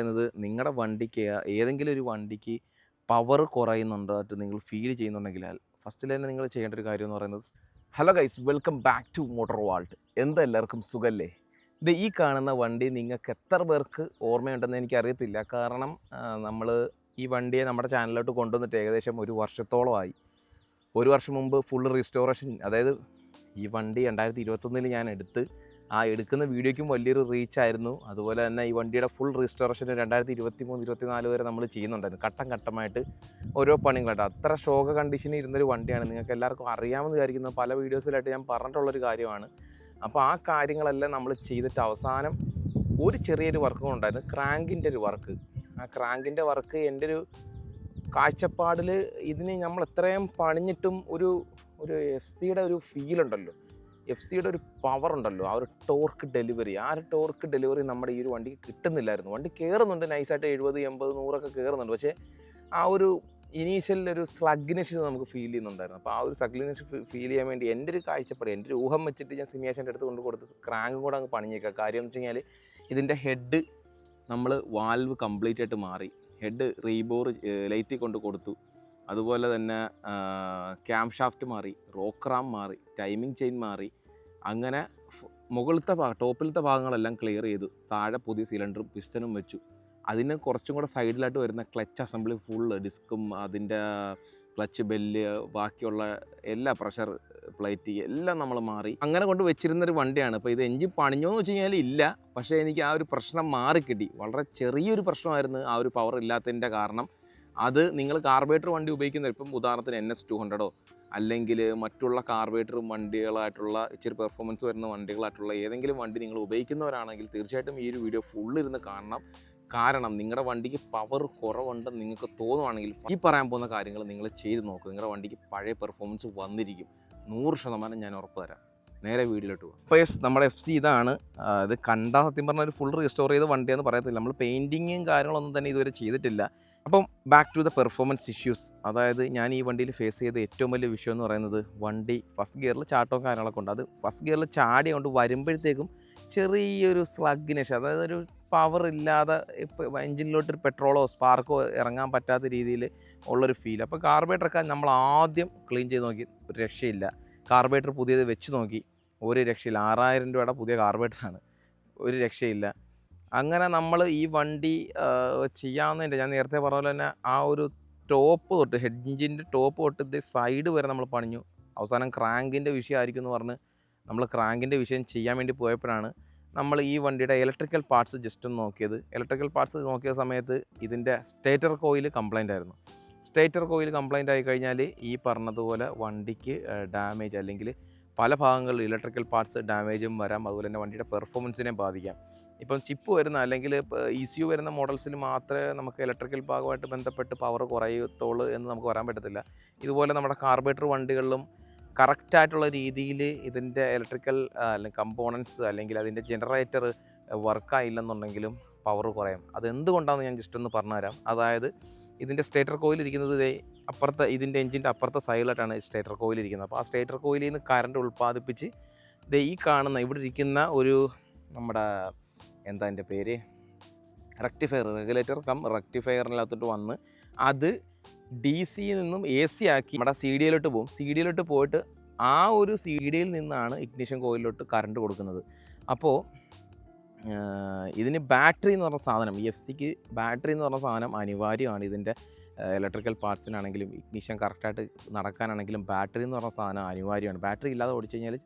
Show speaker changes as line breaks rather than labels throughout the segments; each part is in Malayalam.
പറയുന്നത് നിങ്ങളുടെ വണ്ടിക്ക് ഏതെങ്കിലും ഒരു വണ്ടിക്ക് പവർ കുറയുന്നുണ്ടായിട്ട് നിങ്ങൾ ഫീൽ ചെയ്യുന്നുണ്ടെങ്കിൽ ഫസ്റ്റിൽ തന്നെ നിങ്ങൾ ചെയ്യേണ്ട ഒരു കാര്യം എന്ന് പറയുന്നത് hello guys welcome back to motor vault എന്താ എല്ലാവർക്കും സുഖല്ലേ? ഇത് ഈ കാണുന്ന വണ്ടി നിങ്ങൾക്ക് എത്ര പേർക്ക് ഓർമ്മയുണ്ടെന്ന് എനിക്കറിയത്തില്ല. കാരണം നമ്മൾ ഈ വണ്ടിയെ നമ്മുടെ ചാനലിലോട്ട് കൊണ്ടുവന്നിട്ട് ഏകദേശം ഒരു വർഷത്തോളമായി ഒരു വർഷം മുമ്പ് ഫുൾ റീസ്റ്റോറേഷൻ അതായത് ഈ വണ്ടി രണ്ടായിരത്തി ഇരുപത്തൊന്നിൽ ഞാൻ എടുത്ത് ആ എടുക്കുന്ന വീഡിയോയ്ക്കും വലിയൊരു റീച്ച് ആയിരുന്നു. അതുപോലെ തന്നെ ഈ വണ്ടിയുടെ ഫുൾ റീസ്റ്റോറേഷൻ രണ്ടായിരത്തി ഇരുപത്തി മൂന്ന് ഇരുപത്തിനാല് വരെ നമ്മൾ ചെയ്യുന്നുണ്ടായിരുന്നു. ഘട്ടം ഘട്ടമായിട്ട് ഓരോ പണികളായിട്ട് അത്ര ശോക കണ്ടീഷനിൽ ഇരുന്നൊരു വണ്ടിയാണ്. നിങ്ങൾക്ക് എല്ലാവർക്കും അറിയാമെന്ന് വിചാരിക്കുന്ന. പല വീഡിയോസിലായിട്ട് ഞാൻ പറഞ്ഞിട്ടുള്ളൊരു കാര്യമാണ്. അപ്പോൾ ആ കാര്യങ്ങളെല്ലാം നമ്മൾ ചെയ്തിട്ട് അവസാനം ഒരു ചെറിയൊരു വർക്കും ഉണ്ടായിരുന്നു. ക്രാങ്കിന്റെ ഒരു വർക്ക് ആ ക്രാങ്കിന്റെ വർക്ക് എന്റെ ഒരു കാഴ്ചപ്പാടിൽ ഇതിന് നമ്മൾ എത്രയും പണിഞ്ഞിട്ടും ഒരു ഒരു എഫ് സിയുടെ ഒരു ഫീൽ ഉണ്ടല്ലോ. എഫ് സിയുടെ ഒരു പവർ ഉണ്ടല്ലോ ആ ഒരു ടോർക്ക് ഡെലിവറി ആ ഒരു ടോർക്ക് ഡെലിവറി നമ്മുടെ ഈ ഒരു വണ്ടിക്ക് കിട്ടുന്നില്ലായിരുന്നു. വണ്ടി കയറുന്നുണ്ട് നൈസായിട്ട് എഴുപത് എൺപത് നൂറൊക്കെ കയറുന്നുണ്ട് പക്ഷേ ആ ഒരു ഇനീഷ്യൽ ഒരു സ്ലഗ്നെസ് നമുക്ക് ഫീൽ ചെയ്യുന്നുണ്ടായിരുന്നു. അപ്പോൾ ആ ഒരു സ്ലഗ്നെസ് ഫീൽ ചെയ്യാൻ വേണ്ടി എന്റെ ഒരു കാഴ്ചപ്പാട് എന്റെ ഒരു ഊഹം വെച്ചിട്ട് ഞാൻ സിമിയാഷന്റെ അടുത്ത് കൊണ്ട് കൊടുത്ത് ക്രാങ്കും കൂടെ അങ്ങ് പണിഞ്ഞേക്കാം കാര്യം എന്ന് വെച്ച് കഴിഞ്ഞാൽ ഇതിന്റെ ഹെഡ് നമ്മൾ വാൽവ് കംപ്ലീറ്റ് ആയിട്ട് മാറി. ഹെഡ് റീബോർ ലൈറ്റി കൊണ്ട് കൊടുത്തു. അതുപോലെ തന്നെ ക്യാം ഷാഫ്റ്റ് മാറി റോക്രാം മാറി ടൈമിംഗ് ചെയിൻ മാറി അങ്ങനെ മുകളിലത്തെ ഭാഗം ടോപ്പിലത്തെ ഭാഗങ്ങളെല്ലാം ക്ലിയർ ചെയ്തു. താഴെ പുതിയ സിലിണ്ടറും പിസ്റ്റനും വെച്ചു. അതിന് കുറച്ചും കൂടെ സൈഡിലായിട്ട് വരുന്ന ക്ലച്ച് അസംബ്ലി ഫുള്ള് ഡിസ്കും അതിന്റെ ക്ലച്ച് ബെല്ല് ബാക്കിയുള്ള എല്ലാ പ്രഷർ പ്ലേറ്റ് എല്ലാം നമ്മൾ മാറി. അങ്ങനെ കൊണ്ട് വെച്ചിരുന്നൊരു വണ്ടിയാണ്. അപ്പോൾ ഇത് എഞ്ചിൻ പണിഞ്ഞോന്ന് വെച്ച് കഴിഞ്ഞാൽ ഇല്ല. പക്ഷേ എനിക്ക് ആ ഒരു പ്രശ്നം മാറിക്കിട്ടി. വളരെ ചെറിയൊരു പ്രശ്നമായിരുന്നു ആ ഒരു പവർ ഇല്ലാത്തതിന്റെ കാരണം. അത് നിങ്ങൾ കാർബേറ്റർ വണ്ടി ഉപയോഗിക്കുന്ന ഇപ്പം ഉദാഹരണത്തിന് എൻ എസ് ടു ഹൺഡ്രഡോ അല്ലെങ്കിൽ മറ്റുള്ള കാർബേറ്റർ വണ്ടികളായിട്ടുള്ള ഇച്ചിരി പെർഫോമൻസ് വരുന്ന വണ്ടികളായിട്ടുള്ള ഏതെങ്കിലും വണ്ടി നിങ്ങൾ ഉപയോഗിക്കുന്നവരാണെങ്കിൽ തീർച്ചയായിട്ടും ഈ ഒരു വീഡിയോ ഫുൾ ഇരുന്ന് കാണണം. കാരണം നിങ്ങളുടെ വണ്ടിക്ക് പവർ കുറവുണ്ടെന്ന് നിങ്ങൾക്ക് തോന്നുവാണെങ്കിൽ ഈ പറയാൻ പോകുന്ന കാര്യങ്ങൾ നിങ്ങൾ ചെയ്ത് നോക്കുക നിങ്ങളുടെ വണ്ടിക്ക് പഴയ പെർഫോമൻസ് വന്നിരിക്കും. നൂറ് ശതമാനം ഞാൻ ഉറപ്പ് തരാം. നേരെ വീട്ടിലിട്ട് പോകും. അപ്പോൾ യെസ് നമ്മുടെ എഫ് സി ഇതാണ്. ഇത് കണ്ടാൽ സത്യം പറഞ്ഞാൽ ഒരു ഫുൾ റീസ്റ്റോർ ചെയ്ത വണ്ടിയെന്ന് പറയത്തില്ല. നമ്മൾ പെയിന്റിങ്ങും കാര്യങ്ങളൊന്നും തന്നെ ഇതുവരെ ചെയ്തിട്ടില്ല. അപ്പം back to the performance issues അതായത് ഞാൻ ഈ വണ്ടിയിൽ ഫേസ് ചെയ്ത ഏറ്റവും വലിയ വിഷയം എന്ന് പറയുന്നത് വണ്ടി ഫസ്റ്റ് ഗിയറിൽ ചാട്ടവും കാര്യങ്ങളൊക്കെ ഉണ്ട്. അത് ഫസ്റ്റ് ഗിയറിൽ ചാടി കൊണ്ട് വരുമ്പോഴത്തേക്കും ചെറിയൊരു സ്ലഗ്നെസ് അതായത് ഒരു പവർ ഇല്ലാതെ ഇപ്പോൾ എഞ്ചിനിലോട്ട് ഒരു പെട്രോളോ സ്പാർക്കോ ഇറങ്ങാൻ പറ്റാത്ത രീതിയിൽ ഉള്ളൊരു ഫീൽ അപ്പോൾ കാർബേറ്ററൊക്കെ നമ്മൾ ആദ്യം ക്ലീൻ ചെയ്ത് നോക്കി. രക്ഷയില്ല. കാർബേറ്റർ പുതിയത് വെച്ച് നോക്കി. ഒരു രക്ഷയില്ല. ആറായിരം രൂപയുടെ പുതിയ കാർബേറ്ററാണ് ഒരു രക്ഷയില്ല. അങ്ങനെ നമ്മൾ ഈ വണ്ടി ചെയ്യാവുന്നതിന്റെ ഞാൻ നേരത്തെ പറഞ്ഞ പോലെ തന്നെ ആ ഒരു ടോപ്പ് തൊട്ട് ഹെഡ്ജിന്റെ ടോപ്പ് തൊട്ട് ഇത് സൈഡ് വരെ നമ്മൾ പണിഞ്ഞു. അവസാനം ക്രാങ്കിന്റെ വിഷയമായിരിക്കും എന്ന് പറഞ്ഞ് നമ്മൾ ക്രാങ്കിന്റെ വിഷയം ചെയ്യാൻ വേണ്ടി പോയപ്പോഴാണ് നമ്മൾ ഈ വണ്ടിയുടെ ഇലക്ട്രിക്കൽ പാർട്സ് ജസ്റ്റ് ഒന്ന് നോക്കിയത്. ഇലക്ട്രിക്കൽ പാർട്സ് നോക്കിയ സമയത്ത് ഇതിന്റെ സ്റ്റേറ്റർ കോയിൽ കംപ്ലൈന്റ് ആയിരുന്നു. സ്റ്റേറ്റർ കോയിൽ കംപ്ലൈന്റ് ആയി കഴിഞ്ഞാൽ ഈ പറഞ്ഞതുപോലെ വണ്ടിക്ക് ഡാമേജ് അല്ലെങ്കിൽ പല ഭാഗങ്ങളിൽ ഇലക്ട്രിക്കൽ പാർട്സ് ഡാമേജും വരാം. അതുപോലെ തന്നെ വണ്ടിയുടെ പെർഫോമൻസിനെ ബാധിക്കാം. ഇപ്പം ചിപ്പ് വരുന്ന അല്ലെങ്കിൽ ഇ സി യു വരുന്ന മോഡൽസിൽ മാത്രമേ നമുക്ക് ഇലക്ട്രിക്കൽ ഭാഗമായിട്ട് ബന്ധപ്പെട്ട് പവർ കുറയത്തുള്ളൂ എന്ന് നമുക്ക് വരാൻ പറ്റത്തില്ല. ഇതുപോലെ നമ്മുടെ കാർബേറ്റർ വണ്ടികളിലും കറക്റ്റായിട്ടുള്ള രീതിയിൽ ഇതിന്റെ ഇലക്ട്രിക്കൽ അല്ലെങ്കിൽ കമ്പോണൻസ് അല്ലെങ്കിൽ അതിന്റെ ജനറേറ്റർ വർക്കായില്ലെന്നുണ്ടെങ്കിലും പവർ കുറയും. അത് എന്തുകൊണ്ടാണെന്ന് ഞാൻ ജസ്റ്റ് ഒന്ന് പറഞ്ഞുതരാം. അതായത് ഇതിന്റെ സ്റ്റേറ്റർ കോയിൽ ഇരിക്കുന്നത് ഇതേ അപ്പുറത്തെ ഇതിന്റെ എഞ്ചിന്റെ അപ്പുറത്തെ സൈഡിലായിട്ടാണ് സ്റ്റേറ്റർ കോയിൽ ഇരിക്കുന്നത്. അപ്പോൾ ആ സ്റ്റേറ്റർ കോയിലിൽ നിന്ന് കറണ്ട് ഉൽപ്പാദിപ്പിച്ച് ഇതേ ഈ കാണുന്ന ഇവിടെ ഇരിക്കുന്ന ഒരു നമ്മുടെ എന്താ എന്റെ പേര്? റെക്ടിഫയർ റെഗുലേറ്റർ കം റെക്ടിഫയറിനകത്തോട്ട് വന്ന് അത് ഡി സിയിൽ നിന്നും എ സി ആക്കി നമ്മുടെ സി ഡിയിലോട്ട് പോകും. സി ഡിയിലോട്ട് പോയിട്ട് ആ ഒരു സി ഡിയിൽ നിന്നാണ് ഇഗ്നിഷൻ കോയിലോട്ട് കറണ്ട് കൊടുക്കുന്നത്. അപ്പോൾ ഇതിന് ബാറ്ററി എന്ന് പറഞ്ഞ സാധനം ഈ എഫ് സിക്ക് ബാറ്ററി എന്ന് പറഞ്ഞ സാധനം അനിവാര്യമാണ്. ഇതിന്റെ ഇലക്ട്രിക്കൽ പാർട്സിനാണെങ്കിലും ഇഗ്നിഷൻ കറക്റ്റായിട്ട് നടക്കാനാണെങ്കിലും ബാറ്ററി എന്ന് പറഞ്ഞ സാധനം അനിവാര്യമാണ്. ബാറ്ററി ഇല്ലാതെ ഓടിച്ചു കഴിഞ്ഞാൽ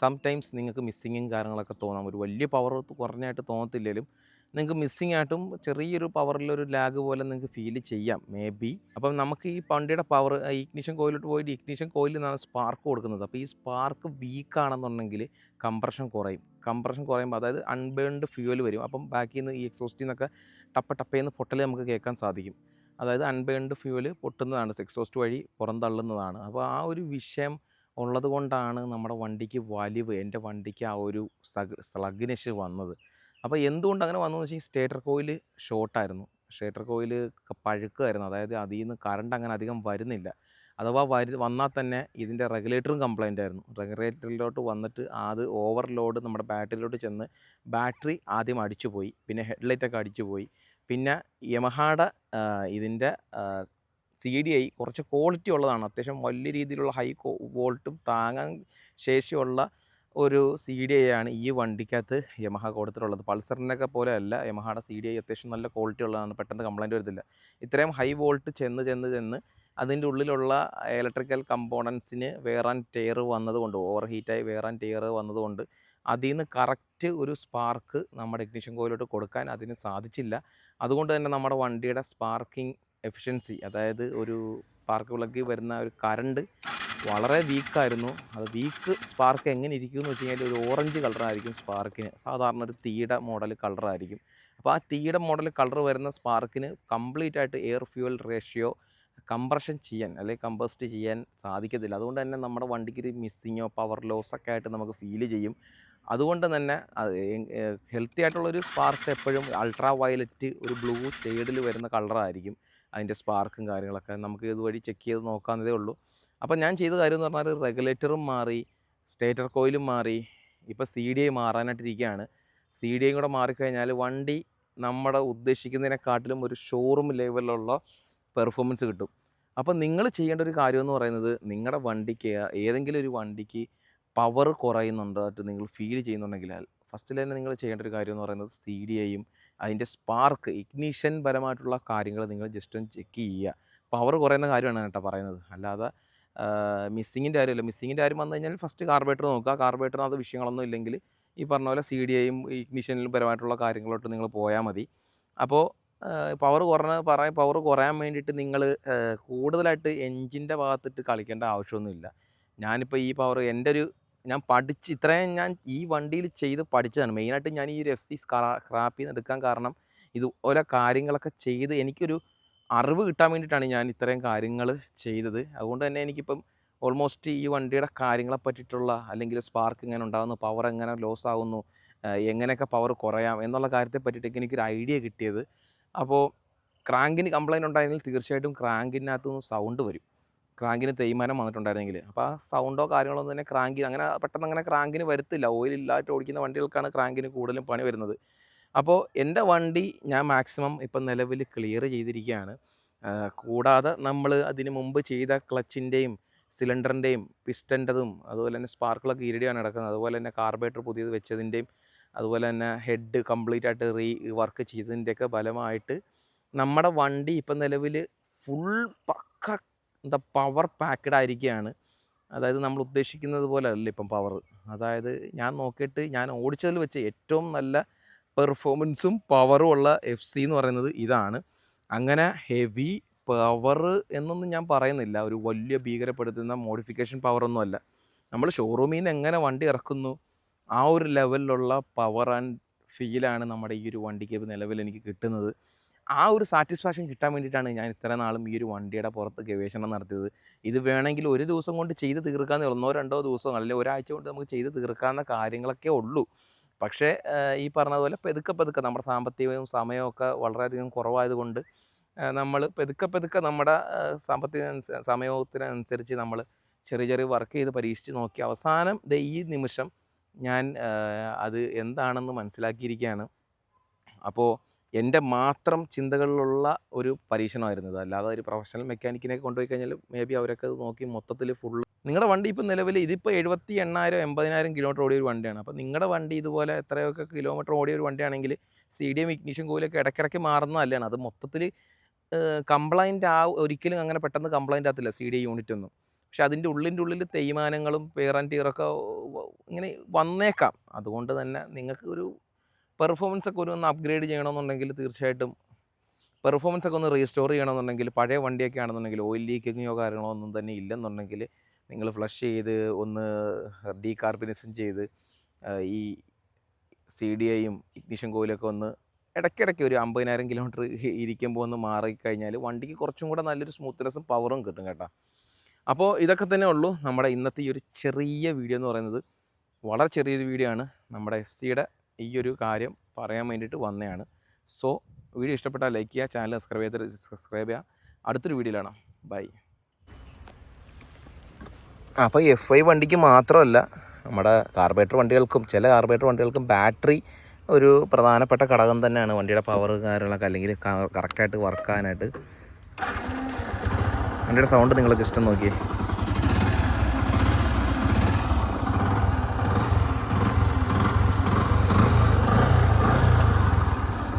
സം ടൈംസ് നിങ്ങൾക്ക് മിസ്സിങ്ങും കാര്യങ്ങളൊക്കെ തോന്നാം. ഒരു വലിയ പവർ കുറഞ്ഞായിട്ട് തോന്നത്തില്ലെങ്കിലും നിങ്ങൾക്ക് മിസ്സിങ് ആയിട്ടും ചെറിയൊരു പവറിലൊരു ലാഗ് പോലെ നിങ്ങൾക്ക് ഫീൽ ചെയ്യാം മേ ബി അപ്പം നമുക്ക് ഈ വണ്ടിയുടെ പവർ ഇഗ്നിഷൻ കോയിലോട്ട് പോയിട്ട് ഇഗ്നിഷൻ കോയിലിൽ നിന്നാണ് സ്പാർക്ക് കൊടുക്കുന്നത്. അപ്പോൾ ഈ സ്പാർക്ക് വീക്ക് ആണെന്നുണ്ടെങ്കിൽ കംപ്രഷൻ കുറയും. കംപ്രഷൻ കുറയുമ്പോൾ അതായത് അൺബേൺഡ് ഫ്യൂവൽ വരും. അപ്പം ബാക്കിൽ നിന്ന് ഈ എക്സോസ്റ്റിൽ നിന്നൊക്കെ ടപ്പ ടപ്പേന്ന് പൊട്ടൽ നമുക്ക് കേൾക്കാൻ സാധിക്കും. അതായത് അൺബേൺഡ് ഫ്യൂവൽ പൊട്ടുന്നതാണ് എക്സോസ്റ്റ് വഴി പുറന്തള്ളുന്നതാണ്. അപ്പോൾ ആ ഒരു വിഷയം ഉള്ളതുകൊണ്ടാണ് നമ്മുടെ വണ്ടിക്ക് വലിവ് എന്റെ വണ്ടിക്ക് ആ ഒരു സഗ് സ്ലഗ്നെസ് വന്നത്. അപ്പോൾ എന്തുകൊണ്ട് അങ്ങനെ വന്നു വെച്ചാൽ സ്റ്റേറ്റർ കോയിൽ ഷോർട്ടായിരുന്നു. സ്റ്റേറ്റർ കോയിൽ പഴുക്കുമായിരുന്നു അതായത് അതിൽ നിന്ന് കറണ്ട് അങ്ങനെ അധികം വരുന്നില്ല. അഥവാ വരു വന്നാൽ തന്നെ ഇതിന്റെ റെഗുലേറ്ററും കംപ്ലൈന്റ് ആയിരുന്നു. റെഗുലേറ്ററിലോട്ട് വന്നിട്ട് അത് ഓവർലോഡ് നമ്മുടെ ബാറ്ററിയിലോട്ട് ചെന്ന് ബാറ്ററി ആദ്യം അടിച്ചു പോയി പിന്നെ ഹെഡ്ലൈറ്റൊക്കെ അടിച്ചു പോയി പിന്നെ യമഹാട ഇതിന്റെ സി ഡി ഐ കുറച്ച് ക്വാളിറ്റി ഉള്ളതാണ്. അത്യാവശ്യം വലിയ രീതിയിലുള്ള ഹൈ വോൾട്ടും താങ്ങാൻ ശേഷിയുള്ള ഒരു സി ഡി ഐ ആണ് ഈ വണ്ടിക്കകത്ത് യമഹ കൊടുത്തിട്ടുള്ളത് പൾസറിനൊക്കെ പോലെ അല്ല യമഹയുടെ സി ഡി ഐ അത്യാവശ്യം നല്ല ക്വാളിറ്റി ഉള്ളതാണ് പെട്ടെന്ന് കംപ്ലൈന്റ് വരുന്നില്ല ഇത്രയും ഹൈ വോൾട്ട് ചെന്ന് ചെന്ന് ചെന്ന് അതിന്റെ ഉള്ളിലുള്ള ഇലക്ട്രിക്കൽ കമ്പോണൻസിന് വേറാൻ ടയർ വന്നതുകൊണ്ട് ഓവർ ഹീറ്റായി വേറാൻ ടയർ വന്നതുകൊണ്ട് അതിൽ നിന്ന് കറക്റ്റ് ഒരു സ്പാർക്ക് നമ്മുടെ ഇഗ്നിഷൻ കോയിലോട്ട് കൊടുക്കാൻ അതിന് സാധിച്ചില്ല. അതുകൊണ്ട് തന്നെ നമ്മുടെ വണ്ടിയുടെ സ്പാർക്കിംഗ് എഫിഷ്യൻസി അതായത് ഒരു സ്പാർക്ക് പ്ലഗ് വരുന്ന ഒരു കറണ്ട് വളരെ വീക്കായിരുന്നു അത് വീക്ക് സ്പാർക്ക് എങ്ങനെ ഇരിക്കും എന്ന് വെച്ച് കഴിഞ്ഞാൽ ഒരു ഓറഞ്ച് കളറായിരിക്കും സ്പാർക്കിന് സാധാരണ ഒരു തീയുടെ മോഡൽ കളറായിരിക്കും അപ്പോൾ ആ തീയുടെ മോഡൽ കളർ വരുന്ന സ്പാർക്കിന് കംപ്ലീറ്റ് ആയിട്ട് എയർ ഫ്യൂവൽ റേഷ്യോ കംപ്രഷൻ ചെയ്യാൻ അല്ലെങ്കിൽ കമ്പസ്റ്റ് ചെയ്യാൻ സാധിക്കത്തില്ല. അതുകൊണ്ട് തന്നെ നമ്മുടെ വണ്ടിക്ക് ഒരു മിസ്സിങ്ങോ പവർ ലോസ് ഒക്കെ ആയിട്ട് നമുക്ക് ഫീൽ ചെയ്യും. അതുകൊണ്ട് തന്നെ ഹെൽത്തി ആയിട്ടുള്ളൊരു സ്പാർക്ക് എപ്പോഴും അൾട്രാ വയലറ്റ് ഒരു ബ്ലൂ ഷെയ്ഡിൽ വരുന്ന കളറായിരിക്കും അതിന്റെ സ്പാർക്കും കാര്യങ്ങളൊക്കെ. നമുക്ക് ഇതുവഴി ചെക്ക് ചെയ്ത് നോക്കാവുന്നതേ ഉള്ളൂ. അപ്പോൾ ഞാൻ ചെയ്ത കാര്യം എന്ന് പറഞ്ഞാൽ റെഗുലേറ്ററും മാറി സ്റ്റേറ്റർ കോയിലും മാറി ഇപ്പോൾ സി ഡി ഐ മാറാനായിട്ടിരിക്കുകയാണ് സി ഡി ഐയും കൂടെ മാറിക്കഴിഞ്ഞാൽ വണ്ടി നമ്മുടെ ഉദ്ദേശിക്കുന്നതിനെക്കാട്ടിലും ഒരു ഷോറൂം ലെവലിലുള്ള പെർഫോമൻസ് കിട്ടും. അപ്പോൾ നിങ്ങൾ ചെയ്യേണ്ട ഒരു കാര്യം എന്ന് പറയുന്നത് നിങ്ങളുടെ വണ്ടിക്ക് ഏതെങ്കിലും ഒരു വണ്ടിക്ക് പവർ കുറയുന്നുണ്ടായിട്ട് നിങ്ങൾ ഫീൽ ചെയ്യുന്നുണ്ടെങ്കിൽ ഫസ്റ്റിൽ തന്നെ നിങ്ങൾ ചെയ്യേണ്ട ഒരു കാര്യം എന്ന് പറയുന്നത് സി ഡി ഐയും അതിന്റെ സ്പാർക്ക് ഇഗ്നീഷൻ പരമായിട്ടുള്ള കാര്യങ്ങൾ നിങ്ങൾ ജസ്റ്റ് ഒന്ന് ചെക്ക് ചെയ്യുക. പവർ കുറയുന്ന കാര്യമാണ് കേട്ടോ പറയുന്നത്. അല്ലാതെ മിസ്സിങ്ങിന്റെ കാര്യമല്ല. മിസ്സിങ്ങിന്റെ കാര്യം വന്നു കഴിഞ്ഞാൽ ഫസ്റ്റ് കാർബേറ്റർ നോക്കുക. കാർബേറ്ററിനകത്ത് വിഷയങ്ങളൊന്നും ഇല്ലെങ്കിൽ ഈ പറഞ്ഞ പോലെ സി ഡി ഐയും ഇഗ്നിഷനിലും പരമായിട്ടുള്ള കാര്യങ്ങളോട്ട് നിങ്ങൾ പോയാൽ മതി. അപ്പോൾ പവർ കുറഞ്ഞ പറയാൻ പവർ കുറയാൻ വേണ്ടിയിട്ട് നിങ്ങൾ കൂടുതലായിട്ട് എൻജിന്റെ ഭാഗത്തിട്ട് കളിക്കേണ്ട ആവശ്യമൊന്നുമില്ല. ഞാനിപ്പോൾ ഈ പവർ എന്റെ ഒരു ഞാൻ പഠിച്ച് ഇത്രയും ഞാൻ ഈ വണ്ടിയിൽ ചെയ്ത് പഠിച്ചതാണ്. മെയിനായിട്ട് ഞാൻ ഈ ഒരു എഫ് സി സ്ക്രാപ്പിൽ നിന്ന് എടുക്കാൻ കാരണം ഇതുപോലെ കാര്യങ്ങളൊക്കെ ചെയ്ത് എനിക്കൊരു അറിവ് കിട്ടാൻ വേണ്ടിയിട്ടാണ് ഞാൻ ഇത്രയും കാര്യങ്ങൾ ചെയ്തത്. അതുകൊണ്ട് തന്നെ എനിക്കിപ്പം ഓൾമോസ്റ്റ് ഈ വണ്ടിയുടെ കാര്യങ്ങളെ പറ്റിയിട്ടുള്ള അല്ലെങ്കിൽ സ്പാർക്ക് എങ്ങനെ ഉണ്ടാകുന്നു പവർ എങ്ങനെ ലോസ് ആകുന്നു എങ്ങനെയൊക്കെ പവർ കുറയാം എന്നുള്ള കാര്യത്തെ പറ്റിയിട്ടൊക്കെ എനിക്കൊരു ഐഡിയ കിട്ടിയത്. അപ്പോൾ ക്രാങ്കിന് കംപ്ലൈന്റ് ഉണ്ടായിരുന്നെങ്കിൽ തീർച്ചയായിട്ടും ക്രാങ്കിനകത്തു നിന്ന് സൗണ്ട് വരും. ക്രാങ്കിന് തേയ്മാനം വന്നിട്ടുണ്ടായിരുന്നെങ്കിൽ. അപ്പോൾ ആ സൗണ്ടോ കാര്യങ്ങളോ ഒന്നും തന്നെ ക്രാങ്കിന് അങ്ങനെ പെട്ടെന്ന് അങ്ങനെ ക്രാങ്കിന് വരത്തില്ല. ഓയിൽ ഇല്ലായിട്ട് ഓടിക്കുന്ന വണ്ടികൾക്കാണ് ക്രാങ്കിന് കൂടുതലും പണി വരുന്നത്. അപ്പോൾ എന്റെ വണ്ടി ഞാൻ മാക്സിമം ഇപ്പം നിലവിൽ ക്ലിയർ ചെയ്തിരിക്കുകയാണ് കൂടാതെ നമ്മൾ അതിന് മുമ്പ് ചെയ്ത ക്ലച്ചിന്റെയും സിലിണ്ടറിന്റെയും പിസ്റ്റന്റെതും അതുപോലെ തന്നെ സ്പാർക്കിളൊക്കെ ഇരടിയാണ് നടക്കുന്നത്. അതുപോലെ തന്നെ കാർബേറ്റർ പുതിയത് വെച്ചതിന്റെയും അതുപോലെ തന്നെ ഹെഡ് കംപ്ലീറ്റ് ആയിട്ട് റീ വർക്ക് ചെയ്തതിന്റെയൊക്കെ ഫലമായിട്ട് നമ്മുടെ വണ്ടി ഇപ്പം നിലവിൽ ഫുൾ പക്ക എന്താ പവർ പാക്കഡ് ആയിരിക്കുകയാണ് അതായത് നമ്മൾ ഉദ്ദേശിക്കുന്നത് പോലെ അല്ല ഇപ്പം പവർ അതായത് ഞാൻ നോക്കിയിട്ട് ഞാൻ ഓടിച്ചതിൽ വെച്ച് ഏറ്റവും നല്ല പെർഫോമൻസും പവറും ഉള്ള എഫ് സി എന്ന് പറയുന്നത് ഇതാണ്. അങ്ങനെ ഹെവി പവർ എന്നൊന്നും ഞാൻ പറയുന്നില്ല. ഒരു വലിയ ഭീകരപ്പെടുത്തുന്ന മോഡിഫിക്കേഷൻ പവറൊന്നുമല്ല നമ്മൾ ഷോറൂമിൽ നിന്ന് എങ്ങനെ വണ്ടി ഇറക്കുന്നു ആ ഒരു ലെവലിലുള്ള പവർ ആൻഡ് ഫീലാണ് നമ്മുടെ ഈ ഒരു വണ്ടിക്ക് നിലവിൽ എനിക്ക് കിട്ടുന്നത്. ആ ഒരു സാറ്റിസ്ഫാക്ഷൻ കിട്ടാൻ വേണ്ടിയിട്ടാണ് ഞാൻ ഇത്ര നാളും ഈ ഒരു വണ്ടിയുടെ പുറത്ത് ഗവേഷണം നടത്തിയത്. ഇത് വേണമെങ്കിൽ ഒരു ദിവസം കൊണ്ട് ചെയ്ത് തീർക്കാമെന്ന് ഒന്നോ രണ്ടോ ദിവസം അല്ലെങ്കിൽ ഒരാഴ്ച കൊണ്ട് നമുക്ക് ചെയ്ത് തീർക്കാവുന്ന കാര്യങ്ങളൊക്കെ ഉള്ളൂ. പക്ഷേ ഈ പറഞ്ഞതുപോലെ പെതുക്കെ പെതുക്കെ നമ്മുടെ സാമ്പത്തികവും സമയമൊക്കെ വളരെയധികം കുറവായതുകൊണ്ട് നമ്മൾ പെതുക്കെ പെതുക്കെ നമ്മുടെ സാമ്പത്തിക സമയത്തിനനുസരിച്ച് നമ്മൾ ചെറിയ ചെറിയ വർക്ക് ചെയ്ത് പരീക്ഷിച്ച് നോക്കി അവസാനം ഈ നിമിഷം ഞാൻ അത് എന്താണെന്ന് മനസ്സിലാക്കിയിരിക്കുകയാണ് അപ്പോൾ എന്റെ മാത്രം ചിന്തകളിലുള്ള ഒരു പരീക്ഷണമായിരുന്നു ഇത് അല്ലാതെ ഒരു പ്രൊഫഷണൽ മെക്കാനിക്കിനെ കൊണ്ടുപോയി കഴിഞ്ഞാൽ മേ ബി അവരൊക്കെ അത് നോക്കി മൊത്തത്തിൽ ഫുൾ നിങ്ങളുടെ വണ്ടി ഇപ്പം നിലവിൽ ഇതിപ്പോൾ എഴുപത്തി എണ്ണായിരം എൺപതിനായിരം കിലോമീറ്റർ ഓടിയ ഒരു വണ്ടിയാണ്. അപ്പോൾ നിങ്ങളുടെ വണ്ടി ഇതുപോലെ എത്രയൊക്കെ കിലോമീറ്റർ ഓടിയ ഒരു വണ്ടിയാണെങ്കിൽ സി ഡി എം ഇഗ്നീഷൻ കോയിലൊക്കെ ഇടയ്ക്കിടയ്ക്ക് മാറുന്നതല്ലാണ് അത് മൊത്തത്തിൽ കംപ്ലൈന്റ് ആ ഒരിക്കലും അങ്ങനെ പെട്ടെന്ന് കംപ്ലൈന്റ് ആകത്തില്ല സി ഡി യൂണിറ്റ് ഒന്നും. പക്ഷെ അതിന്റെ ഉള്ളിന്റെ ഉള്ളിൽ തേയ്മാനങ്ങളും പേർ ആൻഡ് ടീറൊക്കെ ഇങ്ങനെ വന്നേക്കാം. അതുകൊണ്ട് തന്നെ നിങ്ങൾക്ക് ഒരു പെർഫോമൻസ് ഒക്കെ ഒരു ഒന്ന് അപ്ഗ്രേഡ് ചെയ്യണമെന്നുണ്ടെങ്കിൽ തീർച്ചയായിട്ടും പെർഫോമൻസ് ഒക്കെ ഒന്ന് റീസ്റ്റോർ ചെയ്യണമെന്നുണ്ടെങ്കിൽ പഴയ വണ്ടിയൊക്കെ ആണെന്നുണ്ടെങ്കിൽ ഓയിൽ ലീക്കിങ്ങോ കാര്യങ്ങളോ ഒന്നും തന്നെ ഇല്ലെന്നുണ്ടെങ്കിൽ നിങ്ങൾ ഫ്ലഷ് ചെയ്ത് ഒന്ന് ഡീകാർബിനൈസൻ ചെയ്ത് ഈ സി ഡി ഐയും ഇഗ്നിഷൻ കോയിലൊക്കെ ഒന്ന് ഇടയ്ക്കിടയ്ക്ക് ഒരു അമ്പതിനായിരം കിലോമീറ്റർ ഇരിക്കുമ്പോൾ ഒന്ന് മാറിക്കഴിഞ്ഞാൽ വണ്ടിക്ക് കുറച്ചും കൂടെ നല്ലൊരു സ്മൂത്ത്നെസ്സും പവറും കിട്ടും കേട്ടോ. അപ്പോൾ ഇതൊക്കെ തന്നെ ഉള്ളൂ നമ്മുടെ ഇന്നത്തെ ഈ ഒരു ചെറിയ വീഡിയോ എന്ന് പറയുന്നത്. വളരെ ചെറിയൊരു വീഡിയോ ആണ്. നമ്മുടെ എഫ് സിയുടെ ഈ ഒരു കാര്യം പറയാൻ വേണ്ടിയിട്ട് വന്നതാണ്. സോ വീഡിയോ ഇഷ്ടപ്പെട്ടാൽ ലൈക്ക് ചെയ്യുക ചാനൽ സബ്സ്ക്രൈബ് ചെയ്ത് സബ്സ്ക്രൈബ് ചെയ്യുക. അടുത്തൊരു വീഡിയോയിലാണ് ബൈ. അപ്പോൾ എഫ് ഐ വണ്ടിക്ക് മാത്രമല്ല നമ്മുടെ കാർബറേറ്റർ വണ്ടികൾക്കും ചില കാർബറേറ്റർ വണ്ടികൾക്കും ബാറ്ററി ഒരു പ്രധാനപ്പെട്ട ഘടകം തന്നെയാണ് വണ്ടിയുടെ പവർ കാര്യങ്ങളൊക്കെ അല്ലെങ്കിൽ കറക്റ്റായിട്ട് വർക്കാനായിട്ട് വണ്ടിയുടെ സൗണ്ട് നിങ്ങൾ ജസ്റ്റ് നോക്കിയേ.